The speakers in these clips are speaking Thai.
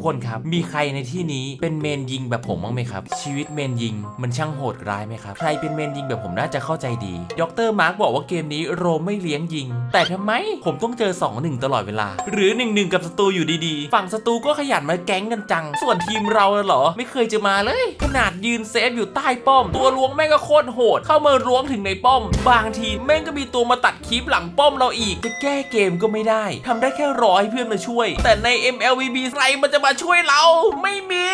กคนครับ มีใครในที่นี้เป็นเมนยิงแบบผมบ้างไหมครับ ชีวิตเมนยิงมันช่างโหดร้ายไหมครับ ใครเป็นเมนยิงแบบผมน่าจะเข้าใจดี ดรมาร์กบอกว่าเกมนี้โรมไม่เลี้ยงยิง แต่ทำไมผมต้องเจอ 2-1 ตลอดเวลา หรือ 1-1 กับศัตรูอยู่ดีๆ ฝั่งศัตรูก็ขยันมาแก๊งกันจัง ส่วนทีมเราเหรอ ไม่เคยจะมาเลย ขนาดยืนเซฟอยู่ใต้ป้อม ตัวล้วงแม่งก็โคตรโหด เข้ามาล้วงถึงในป้อม บางทีแม่งก็มีตัวมาตัดคลิปหลังป้อมเราอีกจะแก้เกมก็ไม่ได้ทำได้แค่รอให้เพื่อนมาช่วย แต่ใน MLVB ใครมันจะมาช่วยเราไม่มี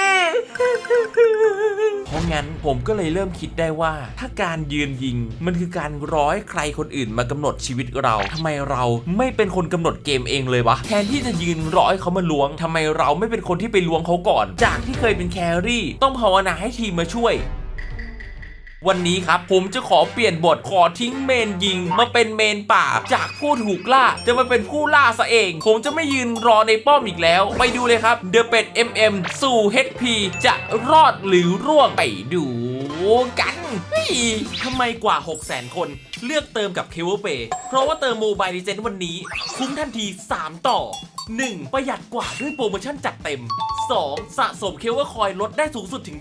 เพราะงั้นผมก็เลยเริ่มคิดได้ว่า ถ้าการยืนยิง มันคือการร้อยใครคนอื่นมากำหนดชีวิตเราทำไมเราไม่เป็นคนกำหนดเกมเองเลยวะแทนที่จะยืนร้อยเขามาล้วงทำไมเราไม่เป็นคนที่ไปล้วงเขาก่อน จากที่เคยเป็นแครี่ต้องภาวนาให้ทีมมาช่วย วันนี้ครับผมจะขอเปลี่ยนบทขอทิ้งเมนยิง มาเป็นเมนป่า จากผู้ถูกล่าจะมาเป็นผู้ล่าซะเอง ผมจะไม่ยืนรอในป้อมอีกแล้ว ไปดูเลยครับเดอะเป็ด MM สู่ HP จะรอดหรือร่วงไปดูกันทำไมกว่า 600,000 คน เลือกเติมกับ k e v e r Pay เพราะว่าเติมโมบายดีเจนวันนี้ คุ้มทันที 3 ต่อ 1. ประหยัดกว่าด้วยโปรโมชั่นจัดเต็ม 2. สะสมเคเวอร์คอยลดได้สูงสุดถึง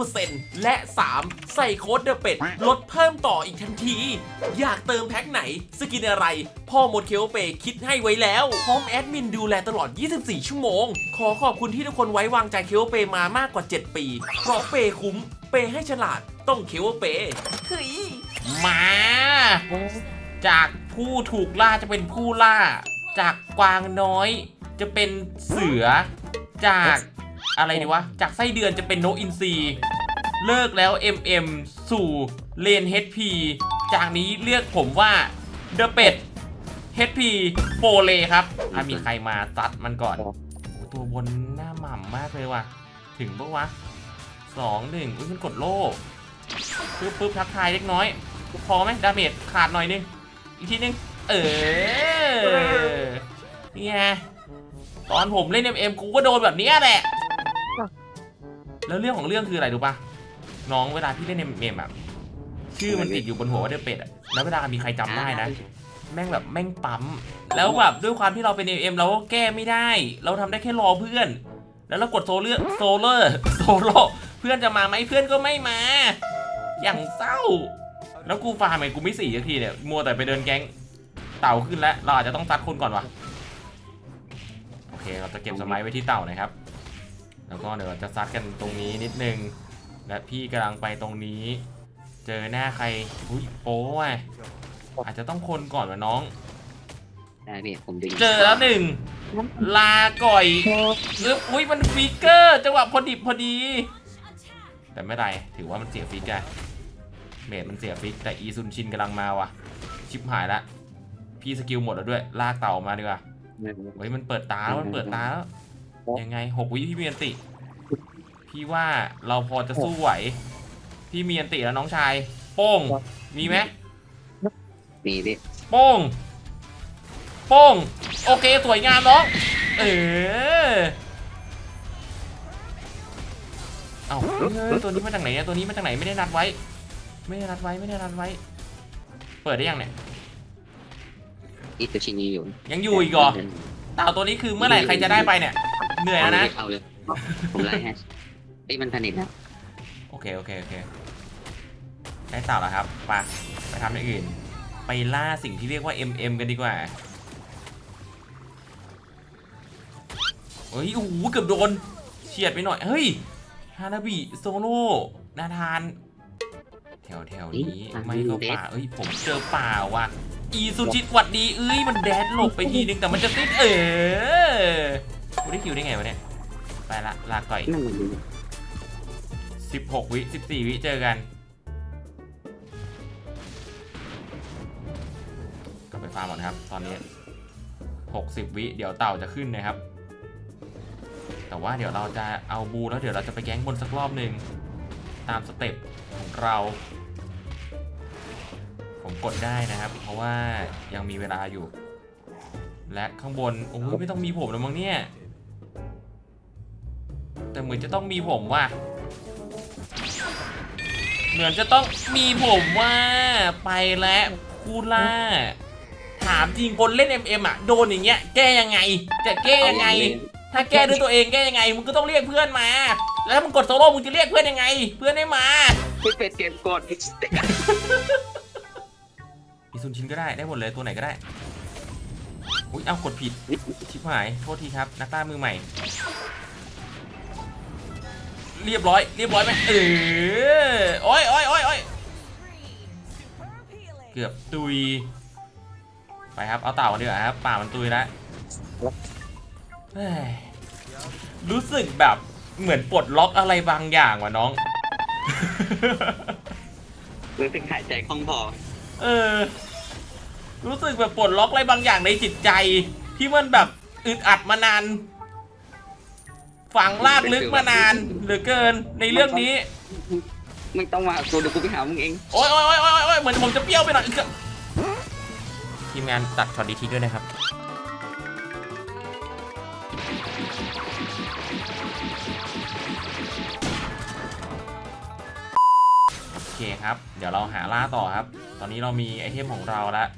25%และ 3. ใส่โค้ดเดอะเป็ดลดเพิ่มต่ออีกทันที อยากเติมแพ็คไหน สกินอะไร พ่อหมดเคเวอร์เปย์คิดให้ไว้แล้ว พร้อมแอดมินดูแลตลอด 24 ชั่วโมง ขอขอบคุณที่ทุกคนไว้วางใจเคเวอร์เปย์มามากกว่า 7 ปีเพราะเปย์คุ้ม เปย์ให้ฉลาดต้องเคเวอร์เปย์เฮ้ยมา จากผู้ถูกล่าจะเป็นผู้ล่า จากกวางน้อยจะเป็นเสือ จากอะไรดีวะ จากไส้เดือนจะเป็นนกอินทรีเลิกแล้ว MM สู่เลน HP จากนี้เรียกผมว่าเดอะเป็ด HP โปเลครับถ้ามีใครมาตัดมันก่อนโอ้โหตัวบนหน้าหม่ำมากเลยว่ะ ถึงปะวะสองหนึ่งอุ้ยมันกดโล่ปึ๊บปึ๊บทักทายเล็กน้อย พอไหมดาเมจขาดหน่อยนึง อีกทีนึง เออ นี่ไงตอนผมเล่น MM กูก็โดนแบบเนี้ยแหละ แล้วเรื่องของเรื่องคืออะไรรู้ปะน้องเวลาพี่เล่น MM แบบชื่อมันติดอยู่บนหัวว่าเดเป็ดอะแล้วเวลามีใครจำได้นะ แม่งแบบแม่งปั๊ม แล้วแบบด้วยความที่เราเป็น MM เราก็แก้ไม่ได้ เราทำได้แค่รอเพื่อน แล้วเรากดโซเลือโซเลอร์โซโลเพื่อนจะมาไหมเพื่อนก็ไม่มา อย่างเศร้า แล้วกูฟาร์มไงกูไม่สี่สักทีเนี่ย มัวแต่ไปเดินแก๊ง เต่าขึ้นแล้ว เราอาจจะต้องซัดคนก่อนวะ เคเราจะเก็บสมัยไว้ที่เต่านะครับ แล้วก็เดี๋ยวเราจะซัดกันตรงนี้นิดนึง และพี่กำลังไปตรงนี้ เจอหน้าใครอุ้ยโป้ว่ะอาจจะต้องคนก่อนวะน้องได้พี่ผมดึงเจอแล้วหนึ่งลาก่อยอึ๊บอุ้ยมันฟิกเกอร์จังหวะพอดิบพอดี แต่ไม่ไรถือว่ามันเสียฟิกอะเมดมันเสียฟิกแต่อีซุนชินกำลังมาว่ะ ชิปหายละพี่สกิลหมดแล้วด้วย ลากเต่ามาดีกว่า เฮ้ยมันเปิดตาแล้วมันเปิดตาแล้วยังไงหกวิพี่มีอันติ พี่ว่าเราพอจะสู้ไหว พี่มีอันติแล้วน้องชาย โป้ง มีไหมมีพี่โป้ง โป้ง โอเคสวยงามน้อง เออเอ้าเฮ้ยเฮ้ยตัวนี้มาจากไหนเนี่ยตัวนี้มาจากไหนไม่ได้นัดไว้ ไม่ได้นัดไว้ไม่ได้นัดไว้ เปิดได้ยังเนี่ย อีตัวชินีอยู่ยังอยู่อีกเหรอเต่าตัวนี้คือเมื่อไหร่ใครจะได้ไปเนี่ย เหนื่อยแล้วนะ เอาเลยผมไล่ให้ไอ้ยมันผนิตนะโอเคโอเคโอเคได้เต่าแล้วครับไปไปทำอย่างอื่น ไปล่าสิ่งที่เรียกว่า MM กันดีกว่าเฮ้ยโอ้โหเกือบโดนเฉียดไปหน่อย เฮ้ย ฮานาบิโซโล่นาธาน แถวแถวๆนี้ไม่เข้าป่าเอ้ย ผมเจอป่าว่ะ อีซูชิหวัดดีเอ้ยมันแดดหลบไปทีนึงแต่มันจะติดเออกูได้คิวได้ไงวะเนี่ย ไปละลาก่อย นั่นมันดู16 วิ 14 วิ เจอกัน กลับไปฟาร์มก่อนครับ ตอนนี้ 60 วิ เดี๋ยวเต่าจะขึ้นนะครับ แต่ว่าเดี๋ยวเราจะเอาบูแล้วเดี๋ยวเราจะไปแก๊งบนสักรอบหนึ่งตามสเต็ปของเรา กดได้นะครับ เพราะว่ายังมีเวลาอยู่ และข้างบน โอ้ยไม่ต้องมีผมแล้วมั้งเนี่ย แต่เหมือนจะต้องมีผมว่ะ เหมือนจะต้องมีผมว่าไปแล้วคูล่า ถามจริงคนเล่น MM อะโดนอย่างเงี้ยแก้ยังไง จะแก้ยังไง ถ้าแก้ด้วยตัวเองแก้ยังไงมึงก็ต้องเรียกเพื่อนมา แล้วมึงกดโซโล่มึงจะเรียกเพื่อนยังไง เพื่อนได้มา ไม่เป็นเกมกดอี ซุนชินก็ได้ได้หมดเลยตัวไหนก็ได้อุ้ยเอากดผิดชิบหายโทษทีครับนักล่ามือใหม่ เรียบร้อย เรียบร้อยไหมเออโอ้ยโอ้ยโอ้ยโอ้ยเกือบตุย ไปครับเอาเต่ากันดีกว่าครับป่ามันตุยแล้วเฮ้ยรู้สึกแบบเหมือนปลดล็อกอะไรบางอย่างว่ะน้องรู้สึกหายใจคล่องพอเออ รู้สึกแบบปลดล็อกอะไรบางอย่างในจิตใจ ที่มันแบบอึดอัดมานาน ฝังลากลึกมานานเหลือเกินในเรื่องนี้ ไม่ต้องมากูเดี๋ยวกูไปหามึงเอง โอ๊ยโอ๊ยโอ๊ยโอ๊ยโอ๊ยเหมือนผมจะเปรี้ยวไปหน่อยทีมงานตัดช็อตดีทีด้วยนะครับโอเคครับ เดี๋ยวเราหาล่าต่อครับ ตอนนี้เรามีไอเทมของเราแล้ว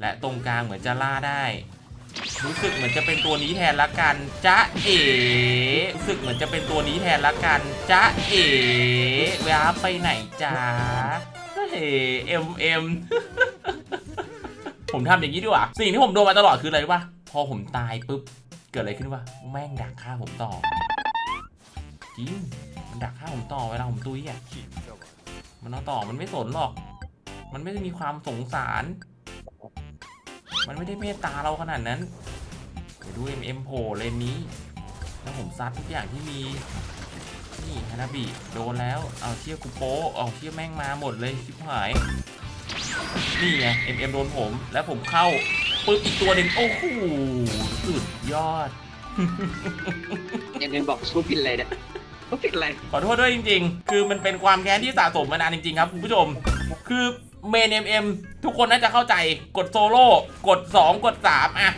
และตรงกลางเหมือนจะล่าได้ รู้สึกเหมือนจะเป็นตัวนี้แทนละกันจ๊ะเอ๋รู้สึกเหมือนจะเป็นตัวนี้แทนละกันจ๊ะเอ๋เวลาไปไหนจ๊ะเฮ้ยเอ็มเอ็มผมทำอย่างนี้ดีกว่า สิ่งที่ผมโดนมาตลอดคืออะไรวะพอผมตายปุ๊บ เกิดอะไรขึ้นวะแม่งดักฆ่าผมต่อจริงมันดักฆ่าผมต่อเวลาผมตุ้ยอะมันเอาต่อมันไม่สนหรอก มันไม่ได้มีความสงสาร มันไม่ได้เมตตาเราขนาดนั้นเดี๋ยวดู MM โผล่เลนนี้ แล้วผมซัดทุกอย่างที่มี นี่ฮานาบิโดนแล้ว เอาเชี่ยกูโป๊ะเอาเชี่ยแม่งมาหมดเลยชิบหาย นี่ไง MM โดนผม แล้วผมเข้าปึ๊บอีกตัวหนึ่งโอ้โหสุดยอด ยังเป็นบอกกูผิดอะไรเนี่ยกูผิดอะไรขอโทษด้วยจริง ๆ คือมันเป็นความแค้นที่สะสมมานานจริง ๆ ครับคุณผู้ชม คือ เมนเอ็มเอ็มทุกคนน่าจะเข้าใจกดโซโล่กด 2 กด 3อะ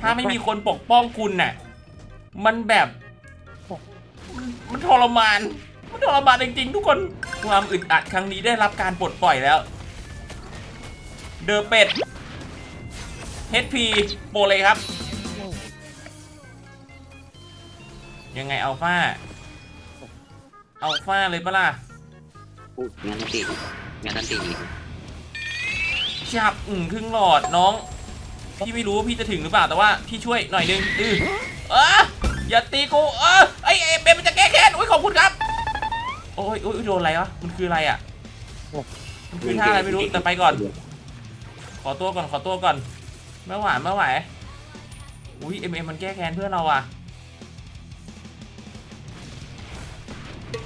ถ้าไม่มีคนปกป้องคุณน่ะ มันแบบ มันทรมาน มันทรมานจริงๆ ทุกคนความอึดอัดครั้งนี้ได้รับการปลดปล่อยแล้ว เดอะเป็ด HP โปรเลยครับ ยังไงอัลฟาอัลฟาเลยปะล่ะ งานตันตีงานตันตี ชับอืมครึ่งหลอดน้อง พี่ไม่รู้ว่าพี่จะถึงหรือเปล่าแต่ว่าพี่ช่วยหน่อยนึงอือเอออย่าตีกูเออไอเอ็มเบมันจะแก้แค้นโอ้ยขอบคุณครับ โอ้ยโอ้ยโดนอะไรวะมันคืออะไรอะมันคือท่าอะไรไม่รู้แต่ไปก่อน ขอตัวก่อนขอตัวก่อนไม่ไหวไม่ไหวอุ้ยเอ็มเอ็มมันแก้แค้นเพื่อนเราอะ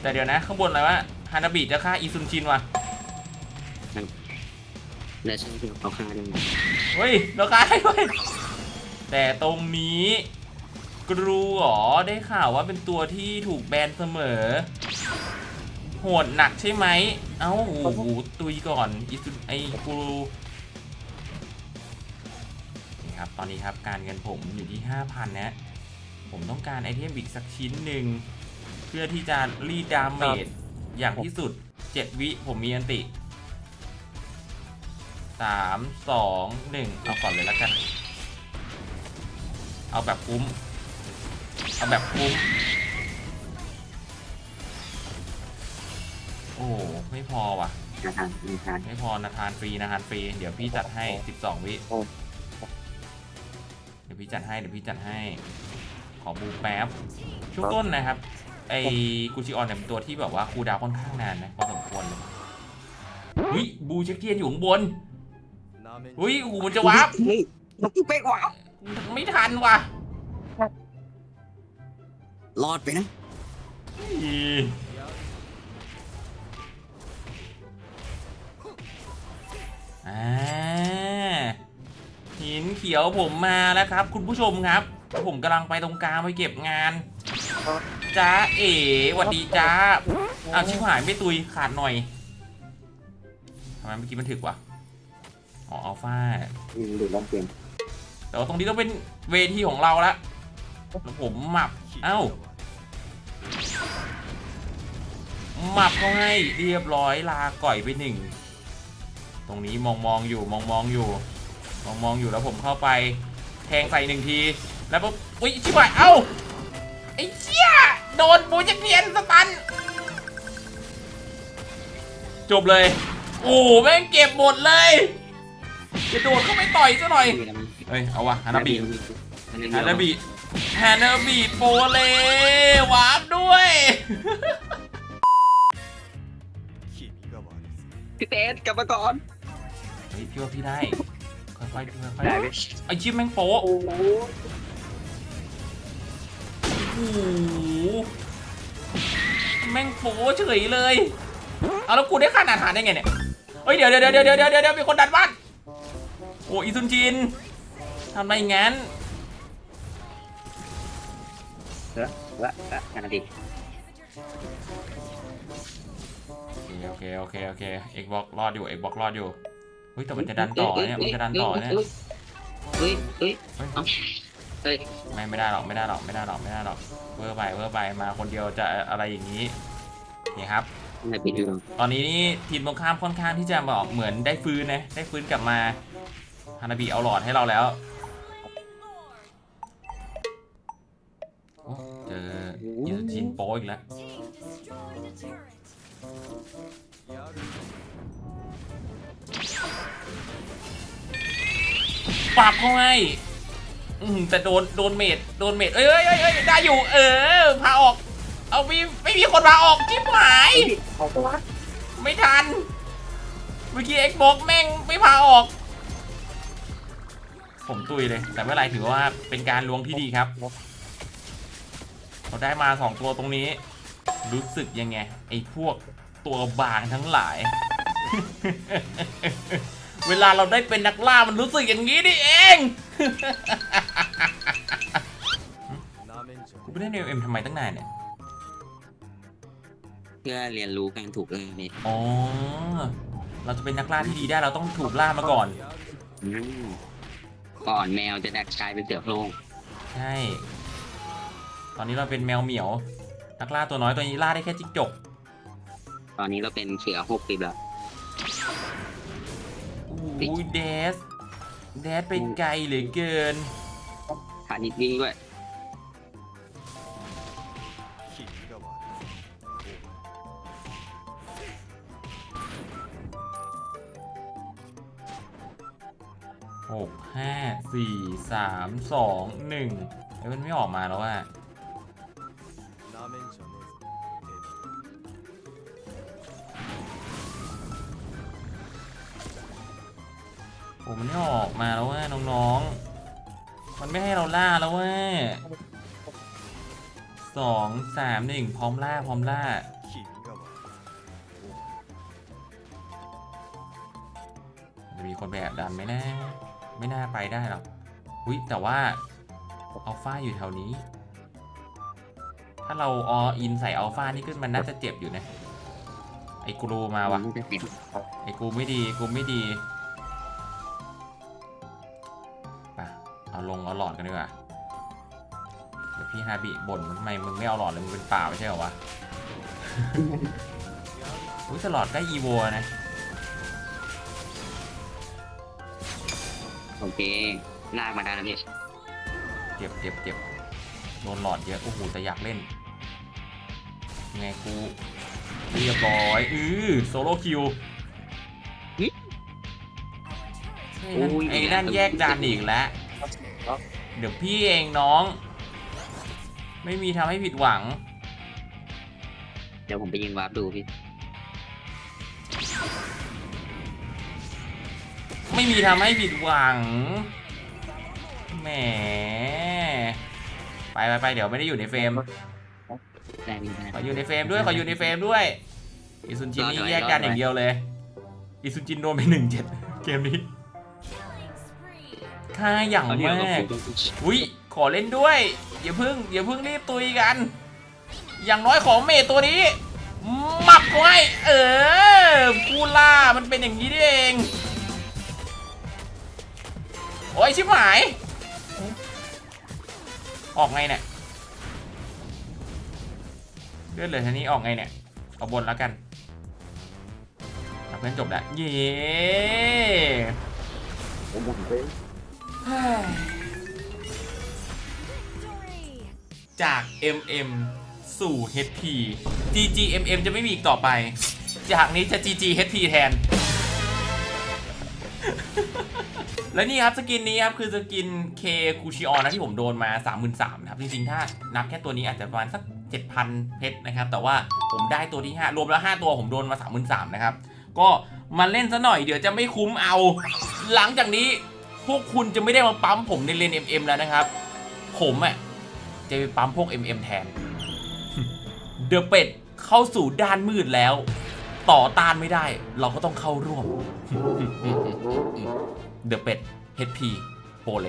แต่เดี๋ยวนะ ข้างบนอะไรวะฮานาบิจะฆ่าอีซุนชินว่ะ แล้วฉันจะเอาคาด้วยเฮ้ยเรากายด้วยแต่ตรงนี้กรูหรอได้ข่าวว่าเป็นตัวที่ถูกแบนเสมอ โหดหนักใช่ไหม เอ้าโอ้โหตุยก่อนอีสุไอ้กรูนี่ครับตอนนี้ครับการเงินผมอยู่ที่ 5,000นะผมต้องการไอเทมอีกสักชิ้นหนึ่ง เพื่อที่จะรีดดาเมจอย่างที่สุด 7 วิผมมีอันติ สามสองหนึ่งเอาก่อนเลยแล้วกัน เอาแบบคุ้ม เอาแบบคุ้ม โอ้ไม่พอว่ะนาทานนาทานไม่พอนะทานฟรีนะทานฟรี เดี๋ยวพี่จัดให้12วิโอ้เดี๋ยวพี่จัดให้ เดี๋ยวพี่จัดให้ ขอบูแป๊บ ช่วงต้นนะครับ ไอ้กูชิออนเนี่ยเป็นตัวที่แบบว่าคูลดาวน์ค่อนข้างนานนะพอสมควรเลยอุ้ยบูเช็คเทียนอยู่ข้างบน อุ้ยโอ้โหมันจะวาร์ปเฮ้ยมันกูเป๊กว่ะไม่ทันว่ะรอดไปนะ อีอ่าหินเขียวผมมาแล้วครับ คุณผู้ชมครับ ผมกำลังไปตรงกลางไปเก็บงานจ้าเอ๋หวัดดีจ้าเอาวชิบหายไม่ตุยขาดหน่อยทำไมเมื่อกี้มันถึกวะ อ๋ออัลฟาอืมดูรอบเกมแต่ว่าตรงนี้ต้องเป็นเวทีของเราละแล้วผมหมับ เอ้าหมับเขาให้เรียบร้อยลาก่อยไปหนึ่ง ตรงนี้มองมองอยู่มองมองอยู่ มองมองอยู่แล้วผมเข้าไป แทงใส่หนึ่งที แล้วปุ๊บอุ้ยชิบหายเอ้าไอ้เหี้ยโดนปูจักเทียนสตัน จบเลย โอ้แม่งเก็บหมดเลย จะโดดเข้าไปต่อยซะหน่อยเฮ้ยเอาวะฮานาบิฮานาบิฮานาบิโปเลวาร์ปด้วยพี่เต้กลับมาก่อนเฮ้ยพี่ว่าพี่ได้ค่อยๆค่อยได้ไหมๆไอชิปแม่งโป๊ะโอ้โหโอ้โหแม่งโป๊ะเฉยเลยเอาแล้วกูได้ค่าอาหารได้ไงเนี่ยเฮ้ยเดี๋ยวเดี๋ยวเดี๋ยวเดี๋ยวเดี๋ยวเดี๋ยวมีคนดันบ้าน โอ้อีซุนจินทำไมงั้นเออละละกันนะดิโอเคโอเคโอเคเอกบอกรอดอยู่เอกบอกรอดอยู่เฮ้ยแต่มันจะดันต่อเนี่ยมันจะดันต่อเนี่ยเฮ้ยเฮ้ยเอ้าเฮ้ยไม่ไม่ได้หรอกไม่ได้หรอกไม่ได้หรอกไม่ได้หรอกเวอร์ไปเวอร์ไปมาคนเดียวจะอะไรอย่างนี้นี่ครับไม่ไปดูตอนนี้นี่ทีมตรงข้ามค่อนข้างที่จะบอกเหมือนได้ฟื้นนะได้ฟื้นกลับมา ฮานาบิเอาหลอดให้เราแล้วโอ้เจออิซุจินโปอีกแล้วปรับเข้าให้อืมแต่โดนโดนเมดโดนเมดเอ้ยเอ้ยเอ้ยเอ้ยได้อยู่ เออพาออก เอามีไม่มีคนพาออกจิ๊บหายเอาตัวไม่ทัน เมื่อกี้เอ็กบอกแม่งไม่พาออก ผมตุยเลย แต่ไม่เป็นไรถือว่าเป็นการลวงที่ดีครับเราได้มาสองตัวตรงนี้ รู้สึกยังไง ไอ้พวกตัวบางทั้งหลาย เวลาเราได้เป็นนักล่ามันรู้สึกอย่างนี้นี่เองกูไม่ได้เนเอ็มทำไมตั้งนานเนี่ยเพื่อเรียนรู้การถูกเออนี่อ๋อเราจะเป็นนักล่าที่ดีได้เราต้องถูกล่ามาก่อนอืม ก่อนแมวจะดักกลายเป็นเสือโคร่งใช่ ตอนนี้เราเป็นแมวเหมียวนักล่าตัวน้อยตัวนี้ล่าได้แค่จิ้งจก ตอนนี้เราเป็นเสือหกปีแล้ว อุ้ยเดส เดสไปไกลเหลือเกินพานิดวิ่งด้วย สี่สามสองหนึ่งเฮ้ยมันไม่ออกมาแล้วว่าโอ้มันไม่ออกมาแล้วว่าน้องๆ มันไม่ให้เราล่าแล้วว่าสองสามหนึ่งพร้อมล่าพร้อมล่าจะมีคนแอบดันไหมนะ ไม่น่าไปได้หรอกอุ้ยแต่ว่าอัลฟาอยู่แถวนี้ ถ้าเราออินใส่อัลฟานี่ก็มันน่าจะเจ็บอยู่นะ ไอ้กรูมาวะไอ้กูไม่ดีกูไม่ดีไปเอาลงเอาหลอดกันดีกว่าเดี๋ยวพี่ฮาบิบ่นทำไมมึงไม่เอาหลอดเลยมึงเป็นป่าไม่ใช่เหรอวะอุ้ยแต่หลอดได้อีโวนะ โอเคลากมาได้แล้วพี่เจ็บเจ็บเจ็บโดนหลอดเยอะ โอ้โห แต่อยากเล่น ไงกู เรียบร้อย อือโซโล่คิวไอ้นั่นแยกดันอีกแล้ว เดี๋ยวพี่เองน้อง ไม่มีทำให้ผิดหวัง เดี๋ยวผมไปยิงวาร์ปดูพี่ ไม่มีทำให้ผิดหวัง แหม ไปไปไปเดี๋ยวไม่ได้อยู่ในเฟรมได้พี่ได้ขออยู่ในเฟรมด้วย ขออยู่ในเฟรมด้วย อิซุนจินนี่แยกกันอย่างเดียวเลย อิซุนจินโดนไปหนึ่งเจ็ดเกมนี้ค่าอย่างเอาเดี๋ยวมากผมอุ้ย ขอเล่นด้วย อย่าเพึ่ง อย่าเพึ่งรีบตุยกัน อย่างน้อยของเมย์ตัวนี้หมับไว้ เออผู้ล่ามันเป็นอย่างนี้นี่เอง โอ้ยชิบหาย ออกไงเนี่ยเลื่อนเหลือทีนี้ออกไงเนี่ยเอาบนแล้วกันเอาเพื่อนจบแล้วเย้เฮ้ยจาก MM สู่ HP GG MM จะไม่มีอีกต่อไป จากนี้จะ GG HP แทน และนี่ครับสกินนี้ครับคือสกิน K คูชิออนนะที่ผมโดนมา 33,000นะครับ จริงๆ ถ้านับแค่ตัวนี้อาจจะประมาณสัก 7,000 เพชรนะครับ แต่ว่าผมได้ตัวที่ 5 รวมแล้ว 5 ตัวผมโดนมา 33,000นะครับ ก็มาเล่นซะหน่อยเดี๋ยวจะไม่คุ้มเอา หลังจากนี้พวกคุณจะไม่ได้มาปั๊มผมในเลน MM แล้วนะครับ ผมอะจะไปปั๊มพวก MM แทนเดอะเป็ดเข้าสู่ด้านมืดแล้ว ต่อต้านไม่ได้ เราก็ต้องเข้าร่วม เดอะเป็ด HP โปเล